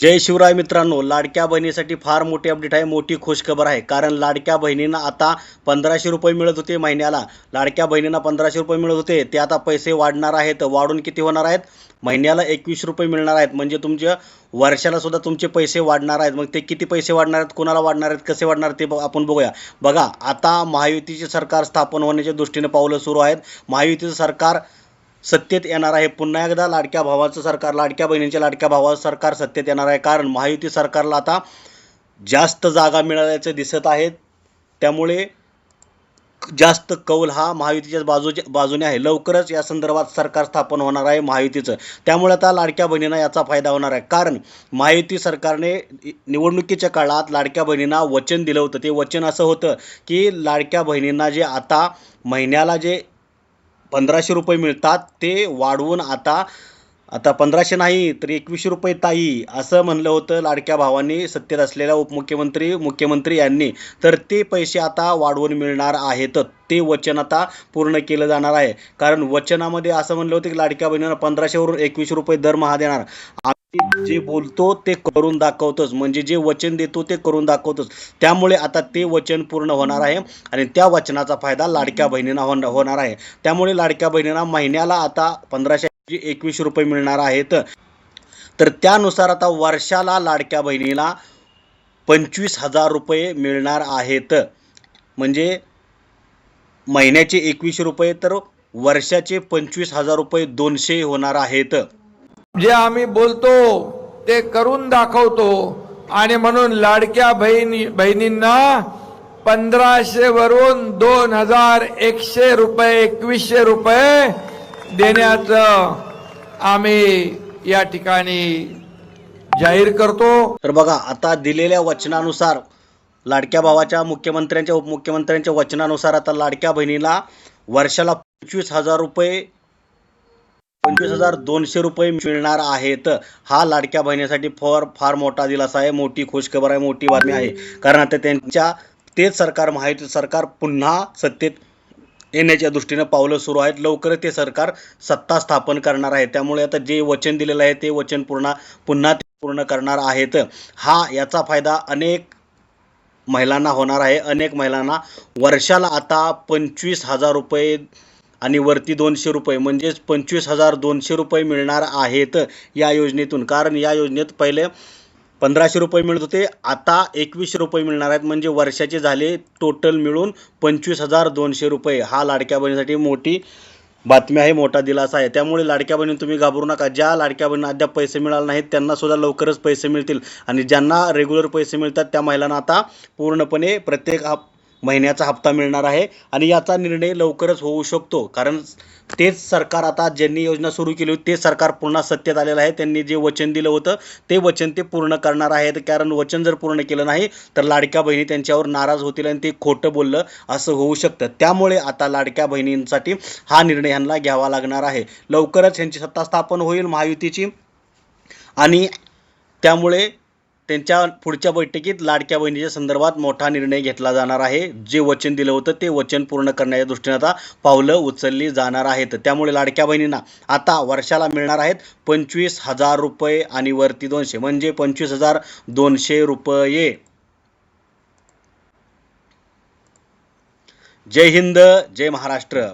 जय शिवराय मित्रांनो लाडक्या बहिणीसाठी फार मोठी अपडेट आहे मोठी खुशखबर आहे. कारण लाडक्या बहिणींना आता पंधराशे रुपये मिळत होते महिन्याला. लाडक्या बहिणींना पंधराशे रुपये मिळत होते. ते आता पैसे वाढणार आहेत वाढून किती होणार आहेत? महिन्याला एकवीस रुपये मिळणार आहेत. म्हणजे तुमच्या वर्षाला सुद्धा तुमचे पैसे वाढणार आहेत. मग ते किती पैसे वाढणार आहेत कोणाला वाढणार आहेत कसे वाढणार आहेत ते आपण बघूया. बघा आता महायुतीचे सरकार स्थापन होण्याच्या दृष्टीने पावलं सुरू आहेत. महायुतीचं सरकार सत्तेत येणार आहे. पुन्हा एकदा लाडक्या भावाचं सरकार लाडक्या बहिणींच्या लाडक्या भावाचं सरकार सत्तेत येणार आहे. कारण महायुती सरकारला आता जास्त जागा मिळाल्याचं दिसत आहेत त्यामुळे जास्त कौल हा महायुतीच्या बाजूच्या बाजूने आहे. लवकरच या संदर्भात सरकार स्थापन होणार आहे महायुतीचं. त्यामुळे आता लाडक्या बहिणींना याचा फायदा होणार आहे. कारण महायुती सरकारने निवडणुकीच्या काळात लाडक्या बहिणींना वचन दिलं होतं. ते वचन असं होतं की लाडक्या बहिणींना जे आता महिन्याला जे पंधराशे रुपये मिळतात ते वाढवून आता आता पंधराशे नाही तर एकवीसशे रुपये ताई असं म्हणलं होतं लाडक्या भावांनी सत्तेत असलेल्या उपमुख्यमंत्री मुख्यमंत्री यांनी. तर ते पैसे आता वाढवून मिळणार आहेत. ते वचन आता पूर्ण केलं जाणार आहे. कारण वचनामध्ये असं म्हणलं होतं की लाडक्या बहिणींना पंधराशेवरून एकवीसशे रुपये दरमहा देणार जे बोलतो ते करून दाखवतोच म्हणजे जे वचन देतो ते करून दाखवतोच त्यामुळे आता ते वचन पूर्ण होणार आहे आणि त्या वचनाचा फायदा लाडक्या बहिणींना होणार आहे. त्यामुळे लाडक्या बहिणींना महिन्याला आता पंधराशे एकवीस रुपये मिळणार आहेत. तर त्यानुसार आता वर्षाला लाडक्या बहिणीला पंचवीस हजार रुपये मिळणार आहेत. म्हणजे महिन्याचे एकवीस रुपये तर वर्षाचे पंचवीस हजार रुपये दोनशे होणार आहेत. जे आम्ही बोलतो ते करून दाखवतो. आणि म्हणून लाडक्या बहिणी बहिणींना पंधराशे वरून दोन हजार एकशे रुपये एकवीसशे रुपये देण्याचं आम्ही या ठिकाणी जाहीर करतो. तर बघा आता दिलेल्या वचनानुसार लाडक्या भावाच्या मुख्यमंत्र्यांच्या उपमुख्यमंत्र्यांच्या वचनानुसार आता लाडक्या बहिणीला वर्षाला पंचवीस हजार रुपये पंचवीस हजार दोनशे रुपये मिळणार आहेत. हा लाडक्या बहिणीसाठी फार फार मोठा दिलासा आहे. मोठी खुशखबर आहे मोठी बातमी आहे. कारण आता त्यांच्या तेच सरकार महायुती सरकार पुन्हा सत्तेत येण्याच्या दृष्टीनं पावलं सुरू आहेत. लवकरच ते सरकार सत्ता स्थापन करणार आहे. त्यामुळे आता जे वचन दिलेलं आहे ते वचन पूर्ण पुन्हा ते पूर्ण करणार आहेत. हा याचा फायदा अनेक महिलांना होणार आहे. अनेक महिलांना वर्षाला आता पंचवीस हजार रुपये आणि वरती दोनशे रुपये म्हणजेच पंचवीस हजार दोनशे रुपये मिळणार आहेत या योजनेतून. कारण या योजनेत पहिले पंधराशे रुपये मिळत होते आता एकवीसशे रुपये मिळणार आहेत. म्हणजे वर्षाचे झाले टोटल मिळून पंचवीस हजार दोनशे रुपये. हा लाडक्या बहिणीसाठी मोठी बातमी आहे मोठा दिलासा आहे. त्यामुळे लाडक्या बहिणी तुम्ही घाबरू नका. ज्या लाडक्या बहिणींना अद्याप पैसे मिळाले नाहीत त्यांना सुद्धा लवकरच पैसे मिळतील. आणि ज्यांना रेग्युलर पैसे मिळतात त्या महिलांना आता पूर्णपणे प्रत्येक हा महिन्याचा हप्ता मिळणार आहे आणि याचा निर्णय लवकरच होऊ शकतो. कारण तेच सरकार आता ज्यांनी योजना सुरू केली होती ते सरकार पुन्हा सत्तेत आलेलं आहे. त्यांनी जे वचन दिलं होतं ते वचन ते पूर्ण करणार आहेत. कारण वचन जर पूर्ण केलं नाही तर लाडक्या बहिणी त्यांच्यावर नाराज होतील आणि ते खोटं बोललं असं होऊ शकतं. त्यामुळे आता लाडक्या बहिणींसाठी हा निर्णय ह्यांना घ्यावा लागणार आहे. लवकरच ह्यांची सत्ता स्थापन होईल महायुतीची आणि त्यामुळे त्यांच्या पुढच्या बैठकीत लाडक्या बहिणीच्या संदर्भात मोठा निर्णय घेतला जाणार आहे. जे वचन दिलं होतं ते वचन पूर्ण करण्याच्या दृष्टीने आता पावलं उचलली जाणार आहेत. त्यामुळे लाडक्या बहिणींना आता वर्षाला मिळणार आहेत पंचवीस हजार रुपये आणि वरती दोनशे म्हणजे पंचवीस हजार दोनशे रुपये. जय हिंद जय महाराष्ट्र.